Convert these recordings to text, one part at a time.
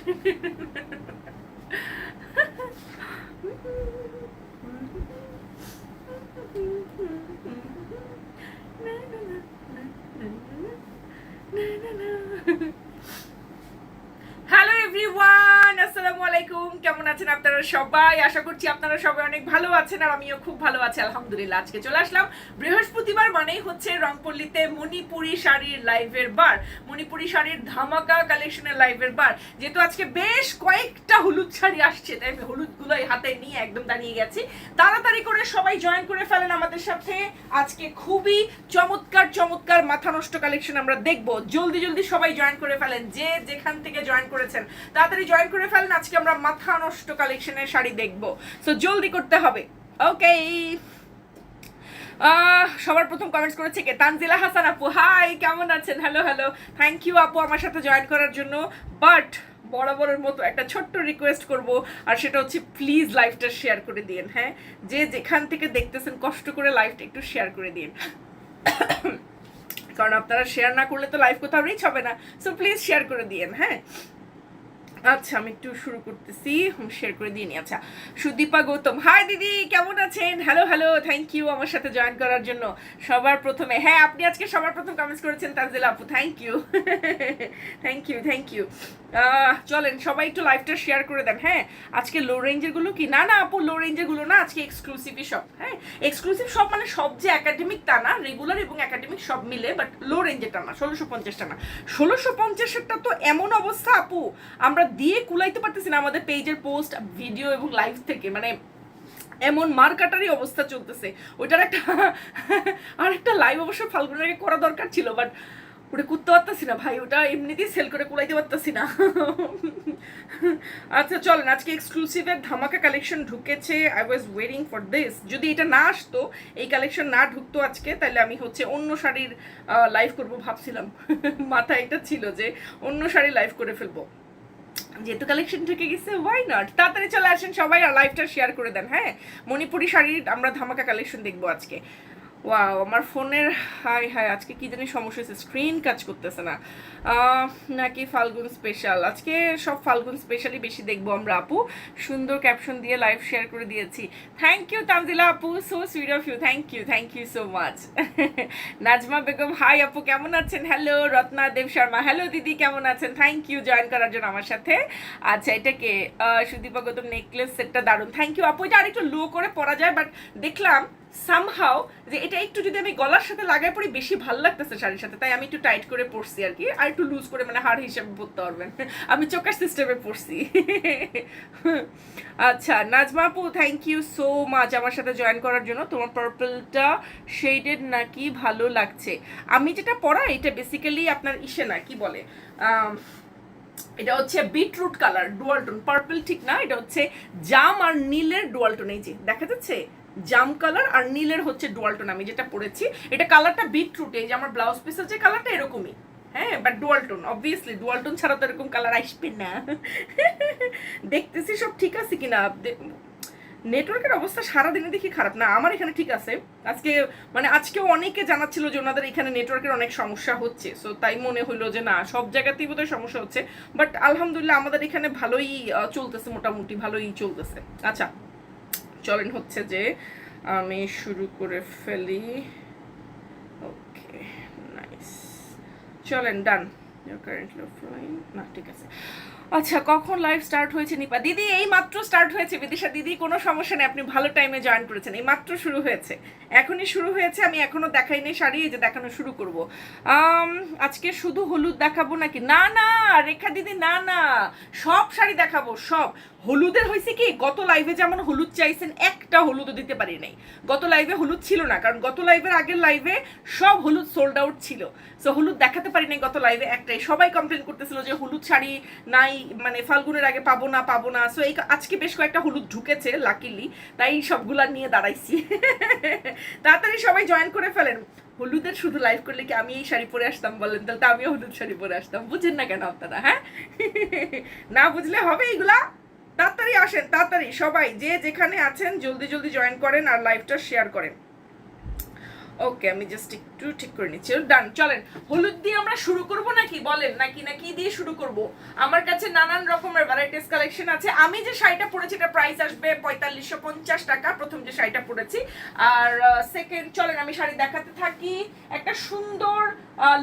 Ha ha ha ha. আছেন আপনারা সবাই? আশা করছি আপনারা সবাই অনেক ভালো আছেন আর আমিও খুব ভালো আছি, আলহামদুলিল্লাহ। আজকে চলে আসলাম। বৃহস্পতিবার মানেই হচ্ছে রংপল্লিতে মণিপুরি শাড়ির লাইভের বার। মণিপুরি শাড়ির ধামাকা কালেকশনের লাইভের বার। যেহেতু আজকে বেশ কয়েকটা হলুদ শাড়ি আসছে, তাই আমি হলুদগুলোই হাতে নিয়ে একদম দাঁড়িয়ে গেছি। তাড়াতাড়ি করে সবাই জয়েন করে ফেলেন আমাদের সাথে। আজকে খুবই চমৎকার চমৎকার মাথা নষ্ট কালেকশন আমরা দেখব। জলদি জলদি সবাই জয়েন করে ফেলেন। যে যেখান থেকে জয়েন করেছেন, তাড়াতাড়ি জয়েন করে ফেলেন। আজকে আমরা মাথা নষ্ট কালেকশনের শাড়ি দেখব। সো জলদি করতে হবে। ওকে সবার প্রথম কমেন্টস করেছে কে? তানজিলা হাসান আপু। হাই কেমন আছেন? হ্যালো হ্যালো থ্যাংক ইউ আপু আমার সাথে জয়েন করার জন্য। বাট বরাবরের মতো একটা ছোট্ট রিকোয়েস্ট করব, আর সেটা হচ্ছে প্লিজ লাইভটা শেয়ার করে দিন হ্যাঁ? যে যেখান থেকে দেখতেছেন কষ্ট করে লাইভটা একটু শেয়ার করে দিন কারণ আপনারা শেয়ার না করলে তো লাইভ কোথাও রিচ হবে না। সো প্লিজ শেয়ার করে দিন হ্যাঁ? আচ্ছা আমি একটু শুরু করতেছি। শেয়ার করে দিয়ে নি আচ্ছা। সুদীপা গৌতম হাই দিদি, কেমন আছেন? হ্যালো হ্যালো থ্যাংক ইউ আমার সাথে জয়েন করার জন্য। সবার প্রথমে হ্যাঁ আপনি আজকে সবার প্রথম কমেন্টস করেছেন, তানজিলা আপু thank you thank you thank you চলেন, সবাই একটু লাইভটা শেয়ার করে দেন হ্যাঁ। আজকে লো রেঞ্জেরগুলো কি? না না, আপু লো রেঞ্জেরগুলো না, আজকে এক্সক্লুসিভই সব হ্যাঁ। এক্সক্লুসিভ সব মানে সব যে একাডেমিক তা না রেগুলার এবং একাডেমিক সব মিলে বাট লো রেঞ্জেরটা না, ষোলোশো পঞ্চাশটা না। ষোলোশো পঞ্চাশেরটা তো এমন অবস্থা, আপু। আমরা দিয়ে কুলাইতে পারতেছি না আমাদের পেজের পোস্ট ভিডিও এবং লাইভ থেকে। মানে এমন মার্কাটারই অবস্থা চলতেছে। ওইটার একটা আর একটা লাইভ অবশ্য ফাল্গুনের করা দরকার ছিল বাট ওটা করতে পারতেছি না ভাই। ওটা এমনিতেই সেল করে কুলাইতে পারতেছি না। আচ্ছা চলেন। আজকে এক্সক্লুসিভের ধামাকা কালেকশন ঢুকেছে। I was waiting for this যদি এটা না আসতো, এই কালেকশন না ঢুকতো আজকে, তাহলে আমি হচ্ছে অন্য শাড়ির লাইভ করব ভাবছিলাম। মাথায় এটা ছিল যে অন্য শাড়ি লাইভ করে ফেলব। যেহেতু কালেকশন ঢুকে গেছে ওয়াই নট তাড়াতাড়ি চলে আসেন সবাই আর লাইভটা শেয়ার করে দেন হ্যাঁ? মণিপুরি শাড়ির আমরা ধামাকা কালেকশন দেখব আজকে। ওয়াও আমার ফোনের, হাই হাই, আজকে কি জানি সমস্যা হয়েছে স্ক্রিন কাজ করতেছে না। নাকি ফাল্গুন স্পেশাল আজকে সব ফাল্গুন স্পেশালই বেশি দেখব আমরা, আপু। সুন্দর ক্যাপশন দিয়ে লাইভ শেয়ার করে দিয়েছি। থ্যাংক ইউ তানজিলা আপু। So sweet of you thank you thank you so much Najma Begum hi আপু, কেমন আছেন? হ্যালো রত্না, দেব শর্মা। হ্যালো দিদি, কেমন আছেন? থ্যাংক ইউ জয়েন করার জন্য আমার সাথে। আচ্ছা এটাকে সুদীপা গৌতম নেকলেস সেটটা দারুণ। থ্যাংক ইউ আপু। এটা আরেকটু লো করে পরা যায় বাট দেখলাম সামহাও যে এটা একটু যদি আমি গলার সাথে লাগাই পরি বেশি ভালো লাগতেছে শাড়ির সাথে। তাই আমি একটু টাইট করে পরছি আর কি। আর একটু লুজ করে মানে হাড় হিসেবে পরতে পারবেন। আমি চোখের সিস্টেমে পরছি। আচ্ছা নাজমা আপু থ্যাংক ইউ সো মাচ আমার সাথে জয়েন করার জন্য। তোমার পার্পলটা শেডেড নাকি ভালো লাগছে? আমি যেটা পরা, এটা বেসিক্যালি আপনার ইসে না, কি বলে? এটা হচ্ছে বিটরুট কালার ডুয়ালটন পার্পল ঠিক না, এটা হচ্ছে জাম আর নীলের ডুয়ালটন এই যে, দেখা যাচ্ছে? জাম কালার আর নীলের হচ্ছে ডুয়ালটন আমি যেটা পরেছি। এটা কালারটা বিটরুট এই যে আমার ব্লাউজ পিসের যে কালারটা এরকমই। হ্যাঁ বাট ডুয়ালটন অবভিয়াসলি ডুয়ালটন ছাড়া তো এরকম কালার আসবে না। দেখতেছি সব ঠিক আছে কিনা? নেটওয়ার্কের অবস্থা সারাদিনে দেখি খারাপ না, আমার এখানে ঠিক আছে। আজকে মানে আজকেও অনেকে জানাচ্ছিল যে ওনাদের এখানে নেটওয়ার্কের অনেক সমস্যা হচ্ছে। সো তাই মনে হলো যে না, সব জায়গাতেই বোধহয় সমস্যা হচ্ছে। বাট আলহামদুলিল্লাহ আমাদের এখানে ভালোই চলতেছে মোটামুটি, ভালোই চলতেছে। আচ্ছা চলেন হচ্ছে যে আমি শুরু করে ফেলি। ওকে নাইস চলেন ডান কারেন্টলি অফলাইন না, ঠিক আছে। আচ্ছা কখন লাইভ স্টার্ট হয়েছে নিপা? দিদি, এই মাত্র স্টার্ট হয়েছে বিদিশা। দিদি, কোনো সমস্যা নেই, আপনি ভালো টাইমে জয়েন করেছেন। এই মাত্র শুরু হয়েছে। এখনই শুরু হয়েছে, আমি এখনও দেখাইনি শাড়ি, এই যে দেখানো শুরু করব। আজকে শুধু হলুদ দেখাবো নাকি? না না, রেখা দিদি, না না, সব শাড়ি দেখাবো, সব। হলুদের হয়েছে কি, গত লাইভে যেমন হলুদ চাইছেন, একটা হলুদও দিতে পারি নাই। গত লাইভে হলুদ ছিল না, কারণ গত লাইভের আগের লাইভে সব হলুদ সোল্ড আউট ছিল। সো হলুদ দেখাতে পারি নাই গত লাইভে একটাই। সবাই কমপ্লেন করতেছিল যে হলুদ শাড়ি নাই মানে ফাল্গুনের আগে পাবো না পাবো না। সো এই আজকে বেশ কয়েকটা হলুদ ঢুকেছে লাকিলি তাই সবগুলা নিয়ে দাঁড়াইছি। তাড়াতাড়ি সবাই জয়েন করে ফেলেন। হলুদের শুধু লাইভ করলে কি আমি এই শাড়ি পরে আসতাম বলেন? তাহলে আমিও হলুদ শাড়ি পরে আসতাম। বুঝেন না কেন আপনারা হ্যাঁ? না বুঝলে হবে এইগুলা? তাড়াতাড়ি আসেন, তাড়াতাড়ি। সবাই যে যেখানে আছেন, জলদি জলদি জয়েন করেন আর লাইভটা শেয়ার করেন। ওকে আমি জাস্ট একটু ঠিক করে নিচ্ছি। ডান চলেন। হলুদ দিয়ে আমরা শুরু করব নাকি? বলেন, নাকি নাকি দিয়ে শুরু করব? আমার কাছে নানান রকমের ভ্যারাইটিস কালেকশন আছে। আমি যে শাড়িটা পরেছি, এটা প্রাইস আসবে পঁয়তাল্লিশশো পঞ্চাশ টাকা, প্রথম যে শাড়িটা পরেছি। আর সেকেন্ড চলেন, আমি শাড়ি দেখাতে থাকি। একটা সুন্দর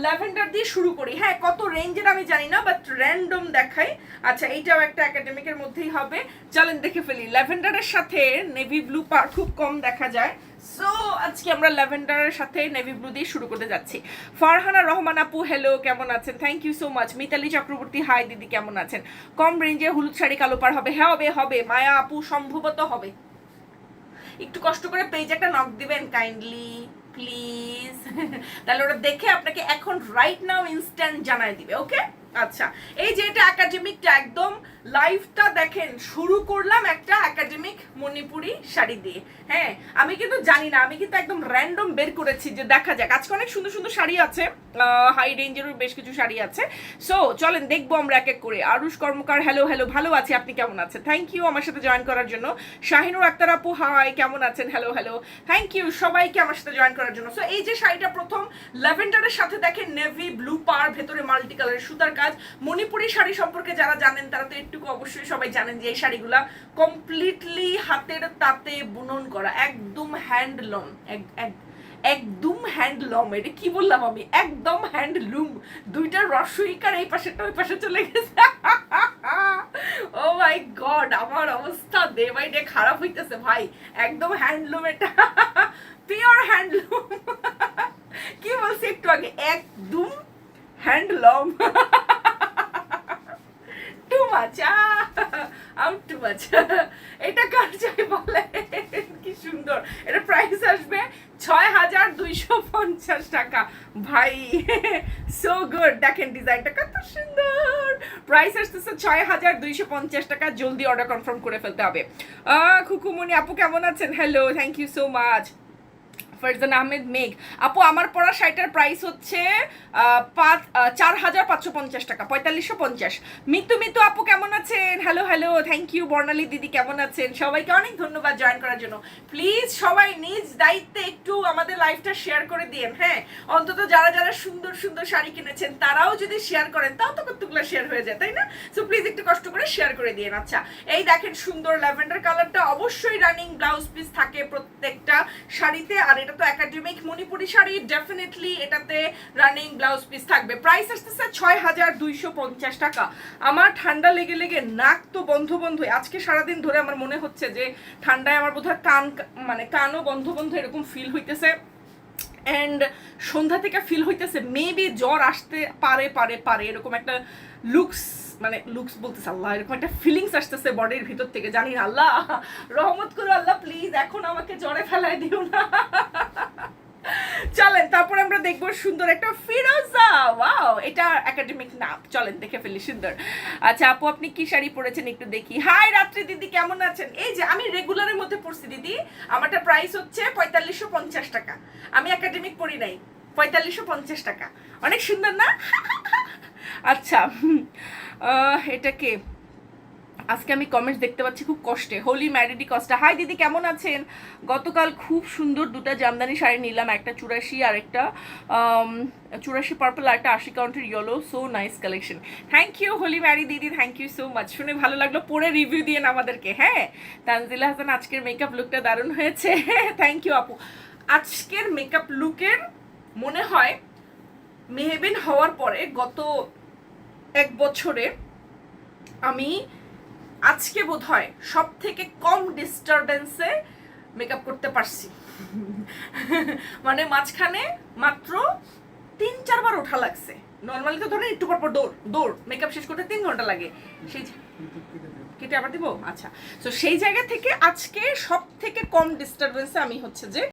ল্যাভেন্ডার দিয়ে শুরু করি। হ্যাঁ কত রেঞ্জের আমি জানি না বাট র্যান্ডম দেখাই। আচ্ছা এইটাও একটা একাডেমিকের মধ্যেই হবে। চলেন, দেখে ফেলি। ল্যাভেন্ডারের সাথে নেভি ব্লু পার খুব কম দেখা যায়। সো আজকে আমরা ল্যাভেন্ডারের সাথে নেভি ব্লু দিয়ে শুরু করতে যাচ্ছি। ফারহানা রহমান আপু হ্যালো কেমন আছেন? Thank you so much Mitali Chakraborty hi দিদি, কেমন আছেন? কম রেঞ্জে হলুদ শাড়ি, কালো পার হবে। হ্যাঁ হবে হবে। মায়া আপু, সম্ভবত হবে। একটু কষ্ট করে পেজ একটা নক দিবেন কাইন্ডলি প্লিজ তাহলে ওটা দেখে আপনাকে এখন রাইট নাও ইনস্ট্যান্ট জানাই দিবে ওকে আচ্ছা এই যে এটা একাডেমিকটা একদম লাইফটা দেখেন, শুরু করলাম একটা একাডেমিক মণিপুরি শাড়ি দিয়ে। হ্যাঁ আমি কিন্তু জানি না, আমি কিন্তু একদম র্যান্ডম বের করেছি যে দেখা যাক। আজকে অনেক সুন্দর সুন্দর শাড়ি আছে। হাই রেঞ্জেরও বেশ কিছু শাড়ি আছে। সো চলেন দেখব আমরা এক এক করে। আরুষ কর্মকার হ্যালো হ্যালো ভালো আছি, আপনি কেমন আছেন? থ্যাংক ইউ আমার সাথে জয়েন করার জন্য। শাহিনুর আক্তার আপু হাই কেমন আছেন? হ্যালো হ্যালো থ্যাংক ইউ সবাইকে আমার সাথে জয়েন করার জন্য। সো এই যে শাড়িটা প্রথম ল্যাভেন্ডারের সাথে দেখেন নেভি ব্লু পার, ভেতরে মাল্টি কালারের সুতার কাজ। মণিপুরি শাড়ি সম্পর্কে যারা জানেন, তারা তো একটু অবশ্যই সবাই জানেন যে এই শাড়িগুলা কমপ্লিটলি হাতের তাতে বুনন করা, একদম হ্যান্ডলুম একদম হ্যান্ডলুম, এটা কি বললাম আমি? একদম হ্যান্ডলুম। দুইটা রসইকার এই পাশেটা ওই পাশে চলে গেছে। ও মাই গড আমার অবস্থা দে বাই ডে খারাপ হইতেছে ভাই। একদম হ্যান্ডলুম এটা। Pure handloom. কি বলছি একটু আগে? একদম handloom. Too much out too much এটা কার চাই বলে কি সুন্দর এটা প্রাইস আসবে ছয় হাজার দুইশো পঞ্চাশ টাকা। ভাই সো গুড দেখেন ডিজাইনটা কত সুন্দর। প্রাইস আসতেছে ছয় হাজার দুইশো পঞ্চাশ টাকা। জলদি অর্ডার কনফার্ম করে ফেলতে হবে। খুকুমনি আপু কেমন আছেন? Hello thank you so much Farzan Ahmed Megh. আপু, আমার পড়া শাড়িটার প্রাইস হচ্ছে পাঁচ চার হাজার পাঁচশো পঞ্চাশ টাকা, পঁয়তাল্লিশশো পঞ্চাশ। মিতু মিতু আপু, কেমন আছেন? Hello hello thank you Barnali দিদি, কেমন আছেন? সবাইকে অনেক ধন্যবাদ জয়েন করার জন্য। প্লিজ সবাই নিজ দায়িত্বে একটু আমাদের লাইফটা শেয়ার করে দিন হ্যাঁ? অন্তত যারা যারা সুন্দর সুন্দর শাড়ি কিনেছেন, তারাও যদি শেয়ার করেন, তাও তো কতগুলো শেয়ার হয়ে যায়, তাই না? সো প্লিজ একটু কষ্ট করে শেয়ার করে দিন আচ্ছা এই দেখেন সুন্দর ল্যাভেন্ডার কালারটা অবশ্যই রানিং ব্লাউজ পিস থাকে প্রত্যেকটা শাড়িতে, আর এটা তো একাডেমিক মণিপুরি শাড়ি ডেফিনেটলি এটাতে রানিং ব্লাউজ পিস থাকবে। প্রাইস আসতেছে ছয় হাজার দুইশো পঞ্চাশ টাকা। আমার ঠান্ডা লেগে লেগে নাক তো বন্ধ বন্ধ আজকে সারাদিন ধরে আমার মনে হচ্ছে যে ঠান্ডায় আমার বোধহয় কান মানে কানও বন্ধ বন্ধ এরকম ফিল হইতেছে। অ্যান্ড সন্ধ্যা থেকে ফিল হইতেছে মেবি জ্বর আসতে পারে পারে পারে, এরকম একটা লুকস মানে লুকস বলতেছে, আল্লাহ, এরকম একটা ফিলিংস আসতেছে বডির ভিতর থেকে, জানি না, আল্লাহ, রহমত করো, আল্লাহ প্লিজ এখন আমাকে জ্বরে ফেলায় দিও না। চলেন, তারপর আমরা দেখব সুন্দর একটা ফিরোজা। ওয়াও এটা একাডেমিক না চলেন, দেখে ফেলি, সুন্দর। আচ্ছা আপু, আপনি কি শাড়ি পরেছেন একটু দেখি। হাই রাত্রি দিদি, কেমন আছেন? এই যে, আমি রেগুলারের মধ্যে পড়ছি দিদি। আমারটা প্রাইস হচ্ছে পঁয়তাল্লিশশো পঞ্চাশ টাকা। আমি একাডেমিক পড়ি নাই। পঁয়তাল্লিশশো পঞ্চাশ টাকা। অনেক সুন্দর না? আচ্ছা হুম, আহ, এটা কে? আজকে আমি কমেন্টস দেখতে পাচ্ছি খুব কষ্টে। হোলি ম্যারিডি কস্টা হাই দিদি কেমন আছেন? গতকাল খুব সুন্দর দুটো জামদানি শাড়ি নিলাম একটা চুরাশি আর একটা চুরাশি পার্পল আর একটা আশি কাউন্টের yellow so nice collection thank you Holy Mary দিদি থ্যাংক ইউ সো মাচ শুনে ভালো লাগল পরে রিভিউ দিয়ে আমাদেরকে হ্যাঁ? তানজিলা হাসান আজকের মেকআপ লুকটা দারুণ হয়েছে। থ্যাংক ইউ আপু। আজকের মেকআপ লুকের মনে হয় মেহেবিন হওয়ার পরে গত এক বছরে আমি আজকে বোধ হয় সব থেকে কম ডিস্টারবেন্সে মেকআপ করতে পারছি। মানে মাঝখানে মাত্র তিন চারবার ওঠা লাগছে। নর্মালি তো ধরেন একটু পর পর দৌড় দৌড় মেকআপ শেষ করতে তিন ঘণ্টা লাগে। সেই কেটে আবার দিব? আচ্ছা। তো সেই জায়গা থেকে আজকে সব থেকে কম ডিস্টারবেন্সে আমি হচ্ছে যে